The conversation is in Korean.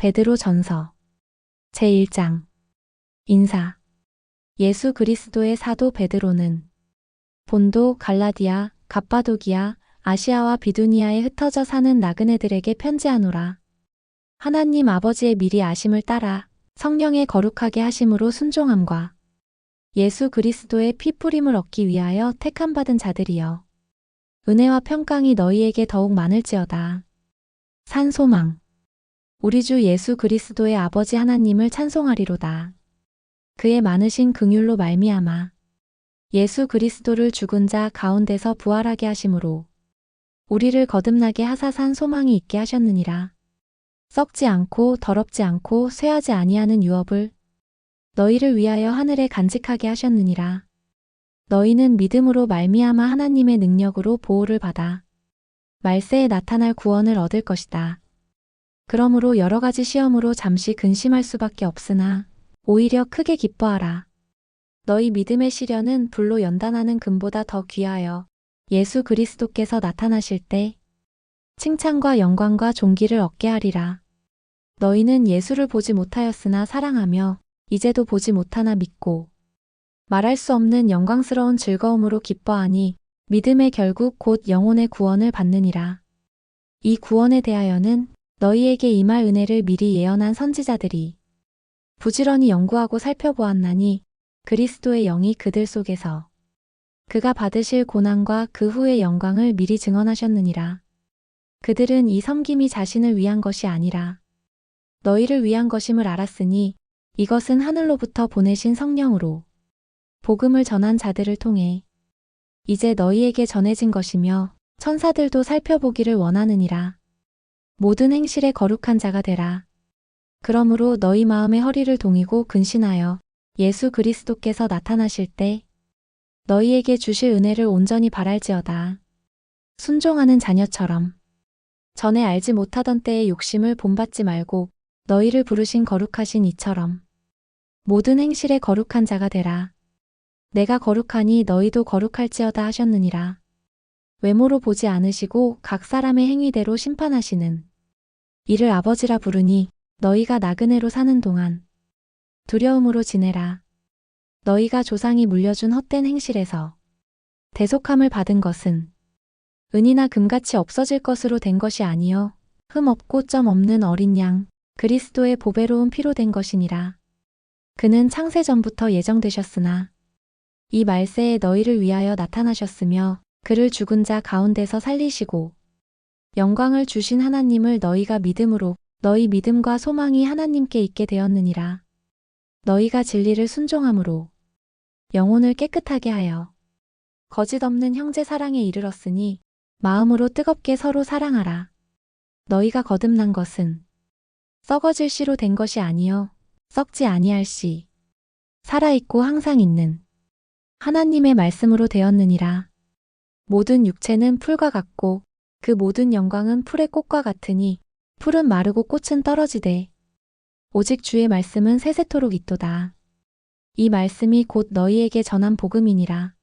베드로 전서 제1장 인사 예수 그리스도의 사도 베드로는 본도 갈라디아, 갑바도기아, 아시아와 비두니아에 흩어져 사는 나그네들에게 편지하노라. 하나님 아버지의 미리 아심을 따라 성령의 거룩하게 하심으로 순종함과 예수 그리스도의 피 뿌림을 얻기 위하여 택함 받은 자들이여. 은혜와 평강이 너희에게 더욱 많을지어다. 산 소망. 우리 주 예수 그리스도의 아버지 하나님을 찬송하리로다. 그의 많으신 긍휼로 말미암아 예수 그리스도를 죽은 자 가운데서 부활하게 하심으로 우리를 거듭나게 하사 산 소망이 있게 하셨느니라. 썩지 않고 더럽지 않고 쇠하지 아니하는 유업을 너희를 위하여 하늘에 간직하게 하셨느니라. 너희는 믿음으로 말미암아 하나님의 능력으로 보호를 받아 말세에 나타날 구원을 얻을 것이다. 그러므로 여러 가지 시험으로 잠시 근심할 수밖에 없으나 오히려 크게 기뻐하라. 너희 믿음의 시련은 불로 연단하는 금보다 더 귀하여 예수 그리스도께서 나타나실 때 칭찬과 영광과 존귀를 얻게 하리라. 너희는 예수를 보지 못하였으나 사랑하며 이제도 보지 못하나 믿고 말할 수 없는 영광스러운 즐거움으로 기뻐하니 믿음의 결국 곧 영혼의 구원을 받느니라. 이 구원에 대하여는 너희에게 임할 은혜를 미리 예언한 선지자들이 부지런히 연구하고 살펴보았나니 그리스도의 영이 그들 속에서 그가 받으실 고난과 그 후의 영광을 미리 증언하셨느니라. 그들은 이 섬김이 자신을 위한 것이 아니라 너희를 위한 것임을 알았으니 이것은 하늘로부터 보내신 성령으로 복음을 전한 자들을 통해 이제 너희에게 전해진 것이며 천사들도 살펴보기를 원하느니라. 모든 행실에 거룩한 자가 되라. 그러므로 너희 마음의 허리를 동이고 근신하여 예수 그리스도께서 나타나실 때 너희에게 주실 은혜를 온전히 바랄지어다. 순종하는 자녀처럼 전에 알지 못하던 때의 욕심을 본받지 말고 너희를 부르신 거룩하신 이처럼 모든 행실에 거룩한 자가 되라. 내가 거룩하니 너희도 거룩할지어다 하셨느니라. 외모로 보지 않으시고 각 사람의 행위대로 심판하시는 이를 아버지라 부르니 너희가 나그네로 사는 동안 두려움으로 지내라. 너희가 조상이 물려준 헛된 행실에서 대속함을 받은 것은 은이나 금같이 없어질 것으로 된 것이 아니요 흠 없고 점 없는 어린 양 그리스도의 보배로운 피로 된 것이니라. 그는 창세 전부터 예정되셨으나 이 말세에 너희를 위하여 나타나셨으며 그를 죽은 자 가운데서 살리시고 영광을 주신 하나님을 너희가 믿음으로 너희 믿음과 소망이 하나님께 있게 되었느니라. 너희가 진리를 순종함으로 영혼을 깨끗하게 하여 거짓 없는 형제 사랑에 이르렀으니 마음으로 뜨겁게 서로 사랑하라. 너희가 거듭난 것은 썩어질 씨로 된 것이 아니요 썩지 아니할 씨 살아있고 항상 있는 하나님의 말씀으로 되었느니라. 모든 육체는 풀과 같고 그 모든 영광은 풀의 꽃과 같으니 풀은 마르고 꽃은 떨어지되 오직 주의 말씀은 세세토록 있도다. 이 말씀이 곧 너희에게 전한 복음이니라.